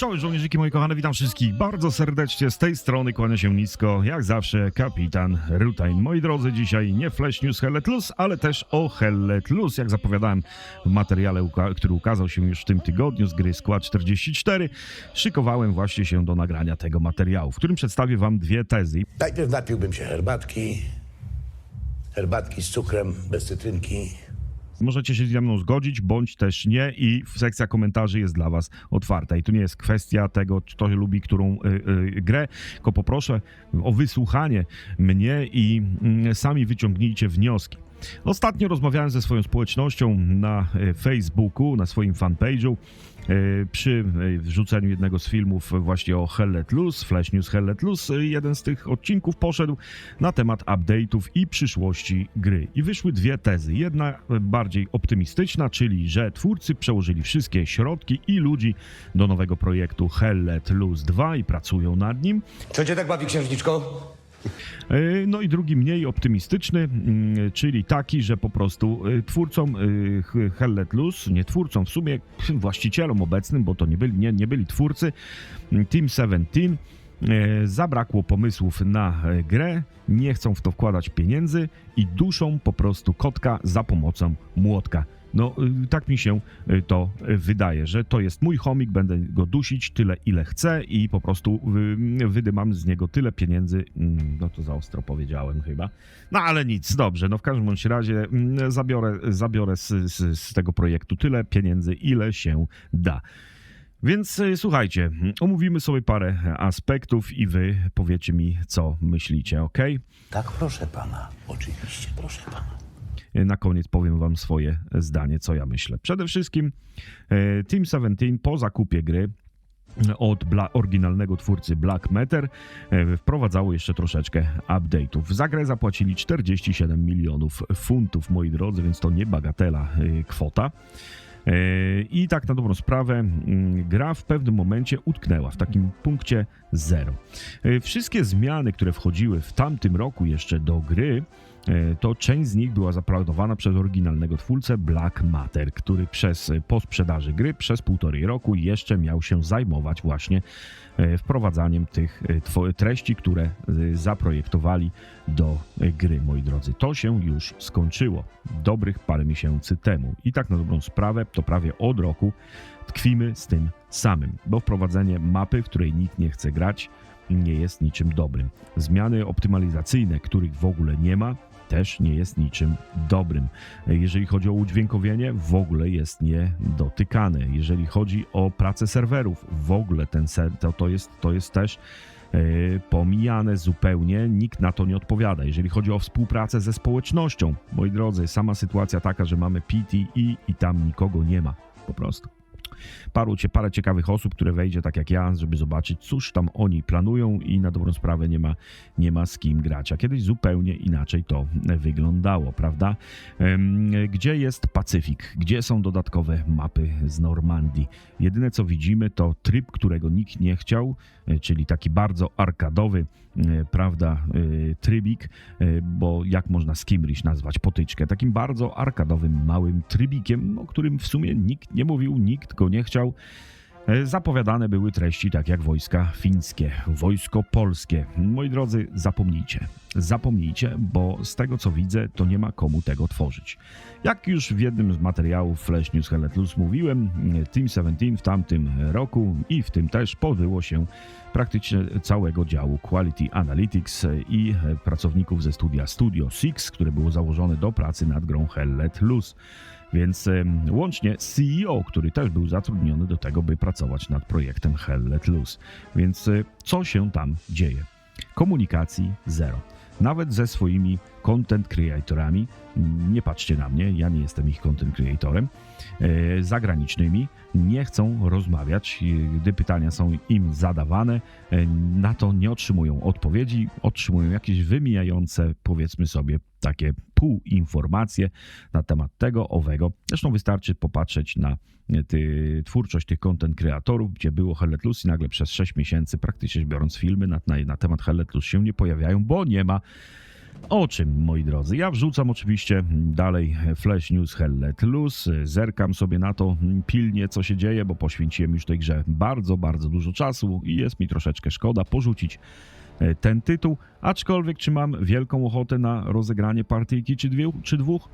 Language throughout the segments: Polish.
Czołem żołnierzyki moi kochane, witam wszystkich bardzo serdecznie. Z tej strony kłania się nisko, jak zawsze, kapitan Rutain. Moi drodzy, dzisiaj nie Flash News Hellet Plus, ale też o Hellet Plus. Jak zapowiadałem w materiale, który ukazał się już w tym tygodniu z gry Skład 44, szykowałem właśnie się do nagrania tego materiału, w którym przedstawię wam dwie tezy. Najpierw napiłbym się herbatki. Herbatki z cukrem, bez cytrynki. Możecie się ze mną zgodzić, bądź też nie i sekcja komentarzy jest dla was otwarta. I tu nie jest kwestia tego, kto lubi którą y, y, grę, tylko poproszę o wysłuchanie mnie i mm, sami wyciągnijcie wnioski. Ostatnio rozmawiałem ze swoją społecznością na y, Facebooku, na swoim fanpage'u y, przy y, wrzuceniu jednego z filmów właśnie o Hell Let Loose, Flash News Hell Let Loose. y, Jeden z tych odcinków poszedł na temat update'ów i przyszłości gry. I wyszły dwie tezy. Jedna bardziej optymistyczna, czyli że twórcy przełożyli wszystkie środki i ludzi do nowego projektu Hell Let Loose 2 i pracują nad nim. Co cię tak bawi, księżniczko? E, No i drugi mniej optymistyczny, mm, czyli taki, że po prostu e, twórcom e, H- Hell Let Loose, nie twórcom, w sumie właścicielom obecnym, bo to nie byli, nie, nie byli twórcy, mm, Team 17, e, zabrakło pomysłów na grę, nie chcą w to wkładać pieniędzy i duszą po prostu kotka za pomocą młotka. No, y, tak mi się y, to y, wydaje, że to jest mój chomik, będę go dusić tyle, ile chcę i po prostu wydymam z niego tyle pieniędzy. Mm, No to za ostro powiedziałem chyba. No ale nic, dobrze. No w każdym bądź razie mm, zabiorę, zabiorę z, z, z tego projektu tyle pieniędzy, ile się da. Więc słuchajcie, omówimy sobie parę aspektów i wy powiecie mi, co myślicie, ok? Tak, proszę pana. Oczywiście, proszę pana. Na koniec powiem wam swoje zdanie, co ja myślę. Przede wszystkim e, Team 17 po zakupie gry od oryginalnego twórcy Black Matter e, wprowadzało jeszcze troszeczkę update'ów. Za grę zapłacili 47 milionów funtów, moi drodzy, więc to nie bagatela e, kwota. E, I tak na dobrą sprawę, gra w pewnym momencie utknęła w takim punkcie zero. E, Wszystkie zmiany, które wchodziły w tamtym roku jeszcze do gry, e, to część z nich była zaplanowana przez oryginalnego twórcę Black Matter, który przez e, po sprzedaży gry przez półtorej roku jeszcze miał się zajmować właśnie e, wprowadzaniem tych e, treści, które e, zaprojektowali do e, gry, moi drodzy. To się już skończyło dobrych parę miesięcy temu. I tak na dobrą sprawę, to prawie od roku tkwimy z tym samym, bo wprowadzenie mapy, w której nikt nie chce grać, nie jest niczym dobrym. Zmiany optymalizacyjne, których w ogóle nie ma, też nie jest niczym dobrym. Jeżeli chodzi o udźwiękowienie, w ogóle jest niedotykane. Jeżeli chodzi o pracę serwerów, w ogóle ten ser, to, to, jest, to jest też e, pomijane zupełnie, nikt na to nie odpowiada. Jeżeli chodzi o współpracę ze społecznością, moi drodzy, sama sytuacja taka, że mamy PTE i tam nikogo nie ma, po prostu paru, parę ciekawych osób, które wejdzie tak jak ja, żeby zobaczyć, cóż tam oni planują i na dobrą sprawę nie ma, nie ma z kim grać. A kiedyś zupełnie inaczej to wyglądało, prawda? Gdzie jest Pacyfik? Gdzie są dodatkowe mapy z Normandii? Jedyne co widzimy to tryb, którego nikt nie chciał, e, czyli taki bardzo arkadowy, e, prawda, e, trybik, bo jak można Skimrish nazwać potyczkę? Takim bardzo arkadowym, małym trybikiem, o którym w sumie nikt nie mówił, nikt go nie chciał. E, Zapowiadane były treści tak jak wojska fińskie, wojsko polskie. Moi drodzy, zapomnijcie. Zapomnijcie, bo z tego co widzę, to nie ma komu tego tworzyć. Jak już w jednym z materiałów Flash News Hellet Plus mówiłem, Team 17 w tamtym roku i w tym też pozbyło się praktycznie całego działu Quality Analytics i pracowników ze studia Studio Six, które było założone do pracy nad grą Hell Let Loose. Więc łącznie CEO, który też był zatrudniony do tego, by pracować nad projektem Hell Let Loose. Więc e, co się tam dzieje? Komunikacji zero. Nawet ze swoimi content creatorami, nie patrzcie na mnie, ja nie jestem ich content creatorem, e, zagranicznymi, nie chcą rozmawiać, e, gdy pytania są im zadawane, e, na to nie otrzymują odpowiedzi, otrzymują jakieś wymijające, powiedzmy sobie, takie półinformacje na temat tego, owego. Zresztą wystarczy popatrzeć na e, ty, twórczość tych content kreatorów, gdzie było Hellet Plus i nagle przez 6 miesięcy, praktycznie biorąc filmy na, na, na temat Hellet Plus się nie pojawiają, bo nie ma O czym, moi drodzy? Ja wrzucam oczywiście dalej Flash News Hell Let Loose. Zerkam sobie na to pilnie, co się dzieje, bo poświęciłem już tej grze bardzo, bardzo dużo czasu i jest mi troszeczkę szkoda porzucić ten tytuł. Aczkolwiek, czy mam wielką ochotę na rozegranie partyjki czy, dwie, czy dwóch?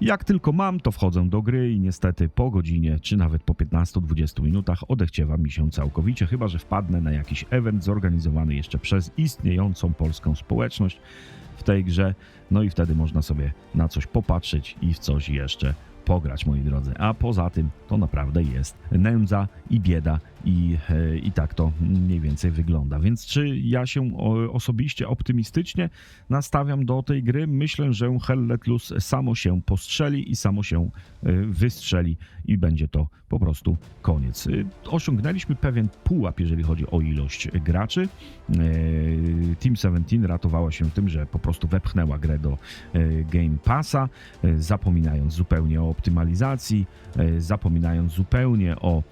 Jak tylko mam, to wchodzę do gry i niestety po godzinie, czy nawet po 15-20 minutach odechciewa mi się całkowicie, chyba że wpadnę na jakiś event zorganizowany jeszcze przez istniejącą polską społeczność w tej grze, no i wtedy można sobie na coś popatrzeć i w coś jeszcze pograć, moi drodzy. A poza tym to naprawdę jest nędza i bieda i, e, i tak to mniej więcej wygląda. Więc czy ja się osobiście optymistycznie nastawiam do tej gry? Myślę, że Hell Let Loose samo się postrzeli i samo się e, wystrzeli i będzie to po prostu koniec. E, Osiągnęliśmy pewien pułap, jeżeli chodzi o ilość graczy. Team 17 ratowała się tym, że po prostu wepchnęła grę do Game Passa, zapominając zupełnie o optymalizacji, zapominając zupełnie o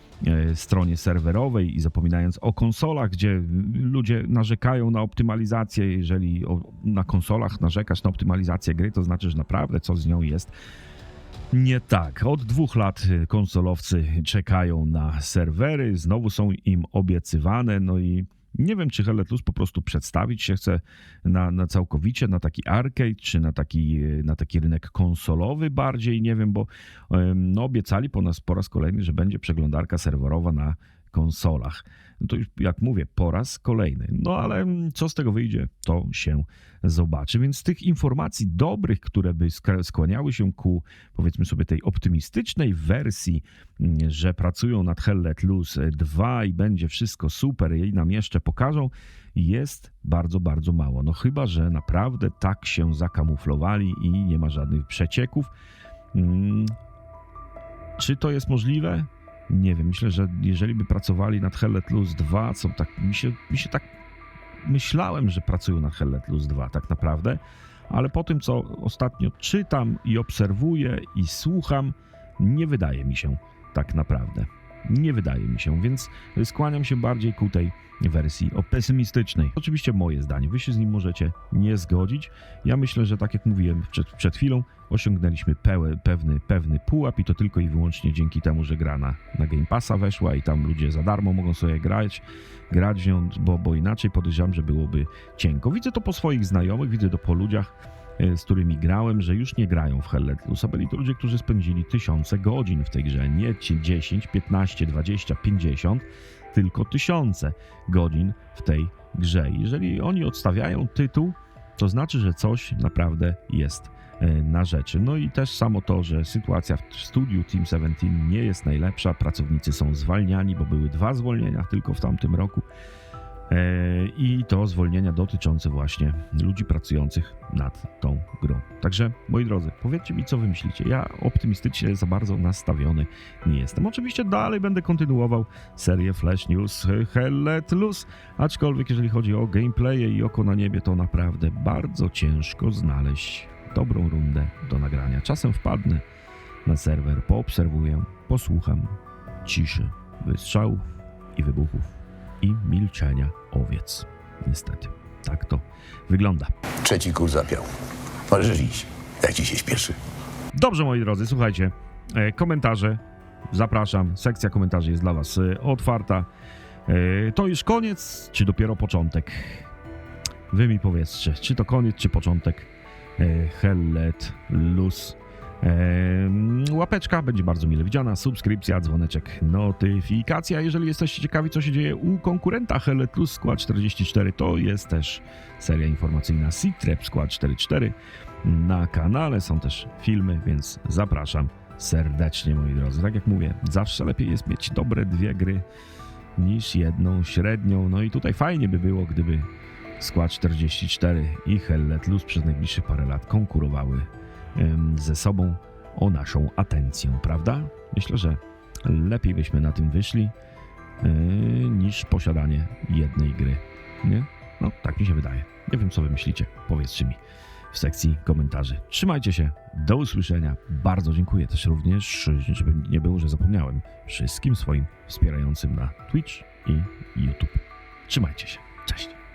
stronie serwerowej i zapominając o konsolach, gdzie ludzie narzekają na optymalizację. Jeżeli na konsolach narzekasz na optymalizację gry, to znaczy, że naprawdę coś z nią jest nie tak. Od dwóch lat y, konsolowcy czekają na serwery, znowu są im obiecywane, no i nie wiem, czy Hellet Plus po prostu przedstawić się chce na, na całkowicie, na taki arcade, czy na taki, y, na taki rynek konsolowy bardziej, nie wiem, bo no, obiecali po, nas, po raz kolejny, że będzie przeglądarka serwerowa na konsolach. No to już, jak mówię, po raz kolejny. No ale co z tego wyjdzie, to się zobaczy. Więc tych informacji dobrych, które by sk- skłaniały się ku, powiedzmy sobie, tej optymistycznej wersji, mm, że pracują nad Hell Let Loose 2 i będzie wszystko super i nam jeszcze pokażą, jest bardzo, bardzo mało. No chyba, że naprawdę tak się zakamuflowali i nie ma żadnych przecieków. Mm, Czy to jest możliwe? Nie wiem, myślę, że jeżeli by pracowali nad Hell Let Loose 2, co tak mi się, mi się tak myślałem, że pracują nad Hell Let Loose 2 tak naprawdę, ale po tym, co ostatnio czytam i obserwuję i słucham, nie wydaje mi się tak naprawdę. Nie wydaje mi się, więc skłaniam się bardziej ku tej wersji o pesymistycznej. Oczywiście moje zdanie, wy się z nim możecie nie zgodzić. Ja myślę, że tak jak mówiłem przed, przed chwilą, osiągnęliśmy pełe, pewny, pewny pułap i to tylko i wyłącznie dzięki temu, że gra na, na Game Passa weszła i tam ludzie za darmo mogą sobie grać, grać nią, bo, bo inaczej podejrzewam, że byłoby cienko. Widzę to po swoich znajomych, widzę to po ludziach, z którymi grałem, że już nie grają w Hell Let Loose. A Byli to ludzie, którzy spędzili tysiące godzin w tej grze. Nie ci 10, 15, 20, 50, tylko tysiące godzin w tej grze. Jeżeli oni odstawiają tytuł, to znaczy, że coś naprawdę jest e, na rzeczy. No i też samo to, że sytuacja w studiu Team 17 nie jest najlepsza. Pracownicy są zwalniani, bo były dwa zwolnienia tylko w tamtym roku. E, I to zwolnienia dotyczące właśnie ludzi pracujących nad tą grą. Także, moi drodzy, powiedzcie mi, co wy myślicie. Ja optymistycznie za bardzo nastawiony nie jestem. Oczywiście dalej będę kontynuował serię Flash News Hell Let Loose, aczkolwiek jeżeli chodzi o gameplaye i oko na niebie, to naprawdę bardzo ciężko znaleźć dobrą rundę do nagrania. Czasem wpadnę na serwer, poobserwuję, posłucham ciszy, wystrzałów i wybuchów i milczenia owiec. Niestety, tak to wygląda. Trzeci kurs zapiał. Możesz iść, jak ci się śpieszy. Dobrze, moi drodzy, słuchajcie. E, komentarze. Zapraszam. Sekcja komentarzy jest dla Was e, otwarta. E, to już koniec, czy dopiero początek? Wy mi powiedzcie, czy to koniec, czy początek Hell Let Loose. E, łapeczka będzie bardzo mile widziana, subskrypcja, dzwoneczek, notyfikacja. Jeżeli jesteście ciekawi, co się dzieje u konkurenta Hell Let Loose Skład 44, to jest też seria informacyjna Citrep Skład 44 na kanale. Są też filmy, więc zapraszam serdecznie, moi drodzy. Tak jak mówię, zawsze lepiej jest mieć dobre dwie gry niż jedną średnią. No i tutaj fajnie by było, gdyby skład 44 i Hell Let Loose przez najbliższe parę lat konkurowały ze sobą o naszą atencję, prawda? Myślę, że lepiej byśmy na tym wyszli yy, niż posiadanie jednej gry. Nie? No, tak mi się wydaje. Nie wiem, co wy myślicie. Powiedzcie mi w sekcji komentarzy. Trzymajcie się, do usłyszenia. Bardzo dziękuję też również, żeby nie było, że zapomniałem, wszystkim swoim wspierającym na Twitch i YouTube. Trzymajcie się. Cześć.